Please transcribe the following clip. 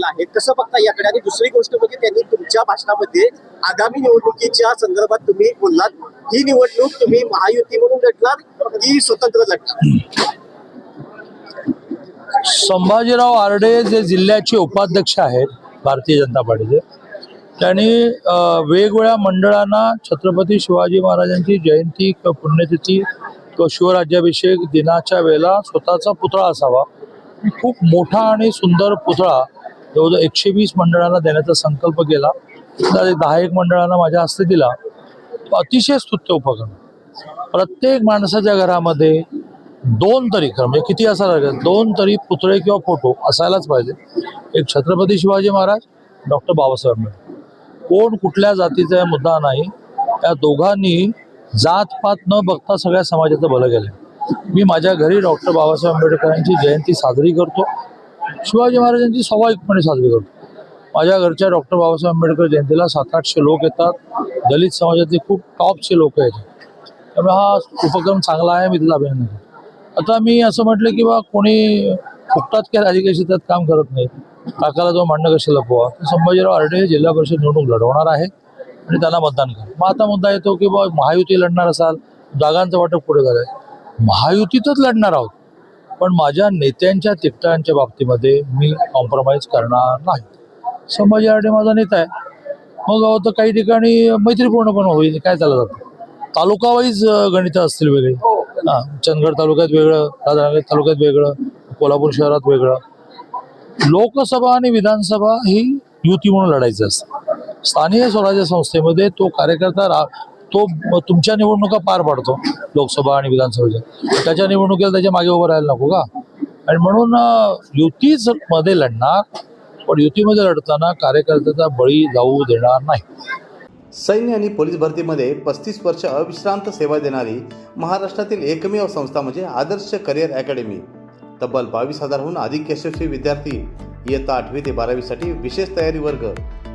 आलेला आहे. कसं बघता याकडे आणि दुसरी गोष्ट म्हणजे त्यांनी तुमच्या भाषणामध्ये आगामी निवडणुकीच्या संदर्भात तुम्ही बोललात. ही निवडणूक तुम्ही महायुती म्हणून लढणार की स्वतंत्र लढणार? संभाजीराव आरडे जे जिल्ह्याचे उपाध्यक्ष आहेत भारतीय जनता पार्टीचे त्यांनी वेगवेगळ्या मंडळांना छत्रपती शिवाजी महाराजांची जयंती किंवा पुण्यतिथी किंवा शिवराज्याभिषेक दिनाच्या वेळेला स्वतःचा पुतळा असावा. खूप मोठा आणि सुंदर पुतळा जवळजवळ एकशे वीस मंडळांना देण्याचा संकल्प केला. दहा एक मंडळांना माझ्या हस्ते दिला. अतिशय स्तुत्य उपक्रम. प्रत्येक माणसाच्या घरामध्ये दोन तरी खरं म्हणजे किती असायला लागेल दोन तरी पुतळे किंवा फोटो असायलाच पाहिजे. एक छत्रपती शिवाजी महाराज डॉक्टर बाबासाहेब आंबेडकर. कोण कुठल्या जातीचा मुद्दा नाही. त्या दोघांनी जात पात न बघता सगळ्या समाजाचं भलं केलं मी माझ्या घरी डॉक्टर बाबासाहेब आंबेडकरांची जयंती साजरी करतो. शिवाजी महाराजांची स्वाभाविकपणे साजरी करतो. माझ्या घरच्या डॉक्टर बाबासाहेब आंबेडकर जयंतीला सात आठशे लोक येतात. दलित समाजातले खूप टॉपचे लोक आहेत. त्यामुळे हा उपक्रम चांगला आहे मी तिला अभिनंदन करतो. आता मी असं म्हटलं की बा कोणी फुकटात काय राजकीय क्षेत्रात काम करत नाही. काकाला जो मांडणं कसे लपवा तर संभाजीराव आर्डे हे जिल्हा परिषद निवडणूक लढवणार आहे आणि त्यांना मतदान करा मग आता मुद्दा येतो की बा महायुती लढणार असाल जागांचं वाटप पुढे झालंय. महायुतीतच लढणार आहोत. पण माझ्या नेत्यांच्या तिकटांच्या बाबतीमध्ये मी कॉम्प्रोमाइज करणार नाही. संभाजी आर्डे माझा नेता आहे. मग अहो, तर काही ठिकाणी मैत्रीपूर्ण पण होईल. काय चाललं जातं? तालुका वाईज गणित असतील वेगळी. हा चंदगड तालुक्यात वेगळं राधानगरी तालुक्यात वेगळं कोल्हापूर शहरात वेगळं. लोकसभा आणि विधानसभा ही युती म्हणून लढायचं असतं. स्थानिक स्वराज्य संस्थेमध्ये तो कार्यकर्ता रा तो तुमच्या निवडणुका पार पाडतो लोकसभा आणि विधानसभेच्या. त्याच्या निवडणुकीला त्याच्यामागे उभं राहायला नको का? आणि म्हणून युतीच मध्ये लढणार पण युतीमध्ये लढताना कार्यकर्त्याचा बळी जाऊ देणार नाही. सैन्य आणि पोलीस भरतीमध्ये पस्तीस वर्ष अविश्रांत सेवा देणारी महाराष्ट्रातील एकमेव संस्था म्हणजे आदर्श करिअर अकॅडमी. तब्बल बावीस हजारहून अधिक यशस्वी विद्यार्थी इयत्ता आठवी ते बारावीसाठी विशेष तयारी वर्ग